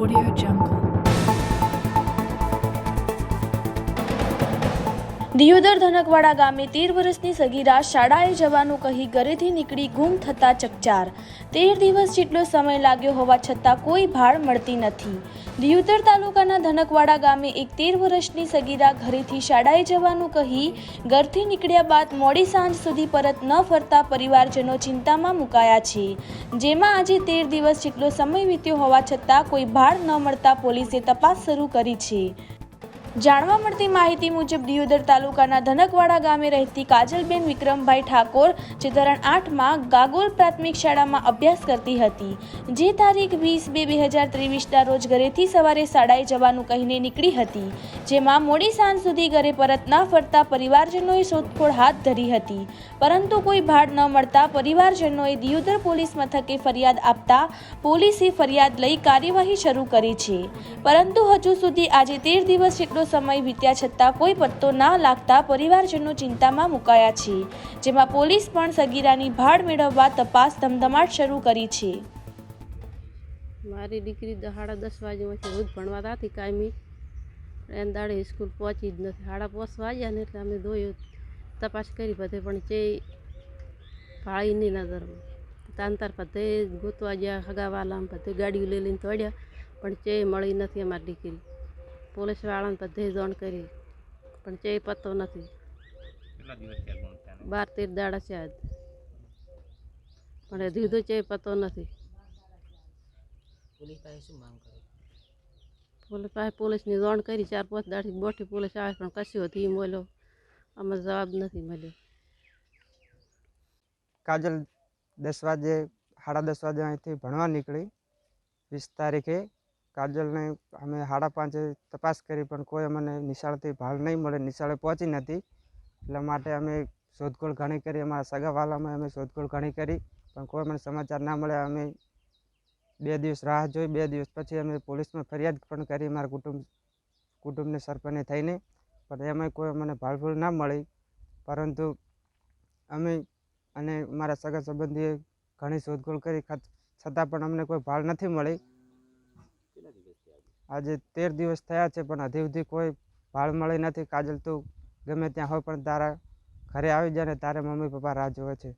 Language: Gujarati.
Audio Jungle. દિયોદર ધનકવાડા ગામે તેર વર્ષની સગીરા શાળાએ જવાનું કહી ઘરેથી નીકળી ગુમ થતા ચકચાર. તેર દિવસ જેટલો સમય લાગ્યો હોવા છતાં કોઈ ભાળ મળતી નથી. દિયોદર તાલુકાના ધનકવાડા ગામે એક તેર વર્ષની સગીરા ઘરેથી શાળાએ જવાનું કહી ઘરથી નીકળ્યા બાદ મોડી સાંજ સુધી પરત ન ફરતા પરિવારજનો ચિંતામાં મુકાયા છે. જેમાં આજે તેર દિવસ જેટલો સમય વીત્યો હોવા છતાં કોઈ ભાળ ન મળતા પોલીસે તપાસ શરૂ કરી છે. જાણવા મળતી માહિતી મુજબ દિયોદર તાલુકાના ધનકવાડા ગામે રહેતી કાજલબેન વિક્રમભાઈ ઠાકોર, જે ધોરણ આઠમાં ગાગોલ પ્રાથમિક શાળામાં અભ્યાસ કરતી હતી. જે તારીખ વીસ બે બે હજાર ત્રેવીસના રોજ ઘરેથી સવારે શાળાએ જવાનું કહીને નીકળી હતી. જેમાં મોડી સાંજ સુધી ઘરે પરત ન ફરતા પરિવારજનોએ શોધખોળ હાથ ધરી હતી. પરંતુ કોઈ ભાડ ન મળતા પરિવારજનોએ દિયોદર પોલીસ મથકે ફરિયાદ આપતા પોલીસે ફરિયાદ લઈ કાર્યવાહી શરૂ કરી છે. પરંતુ હજુ સુધી આજે તેર દિવસ જેટલો સમય વીત્યા છતાં કોઈ પત્તો ના લાગતા પરિવારજનો ચિંતામાં મુકાયા છે, જેમાં પોલીસ પણ સગીરાની ભાડ મેળવવા તપાસ ધમધમાટ શરૂ કરી છે. મારી દીકરી દહાડા દસ વાગ્યામાંથી રોજ ભણવા હતી કાયમી એને દાડે સ્કૂલ પહોંચી જ નથી. સાડા પાંચ વાગ્યા ને એટલે અમે ધોયું તપાસ કરી બધે પણ જે નહીં નજરમાં તાંતર બધે ગોતવા ગયા હગાવાલા બધે ગાડીઓ લઈ લઈને તોડ્યા પણ ચે મળી નથી અમારી દીકરી. પોલીસવાળાને બધે જાણ કરી પણ ચે પત્તો નથી. બાર તેર દાડા છે આજ પણ હજી તો ચે પત્તો નથી. પોલીસ પાસે શું માંગ કરે? પોલીસ પાસે પોલીસની જાણ કરી, ચાર પાંચ દાડી બોઠી પોલીસ આવે, પણ કશું હતી મળ્યો. આમાં જવાબ નથી મળ્યો. કાજલ દસ વાગે, સાડા દસ વાગે અહીંથી ભણવા નીકળી. વીસ તારીખે કાજલને અમે સાડા પાંચે તપાસ કરી, પણ કોઈ અમને નિશાળથી ભાળ નહીં મળે, નિશાળે પહોંચી નથી. એટલા માટે અમે શોધખોળ ઘણી કરી, અમારા સગાવાલામાં અમે શોધખોળ ઘણી કરી, પણ કોઈ મને સમાચાર ના મળે અમે બે દિવસ રાહ જોઈ, બે દિવસ પછી અમે પોલીસમાં ફરિયાદ પણ કરી મારા કુટુંબ, કુટુંબને સરપંચને થઈને. પણ એમાં કોઈ મને ભાળભૂળ ના મળી. પરંતુ અમે અને મારા સગા સંબંધીએ ઘણી શોધખોળ કરી છતાં પણ અમને કોઈ ભાળ નથી મળી. આજે તેર દિવસ થયા છે, પણ હજી સુધી કોઈ ભાળ મળી નથી. કાજલ તું ગમે ત્યાં હોય પણ તારા ઘરે આવી જાય ને તારે મમ્મી પપ્પા રાહ જોવે છે.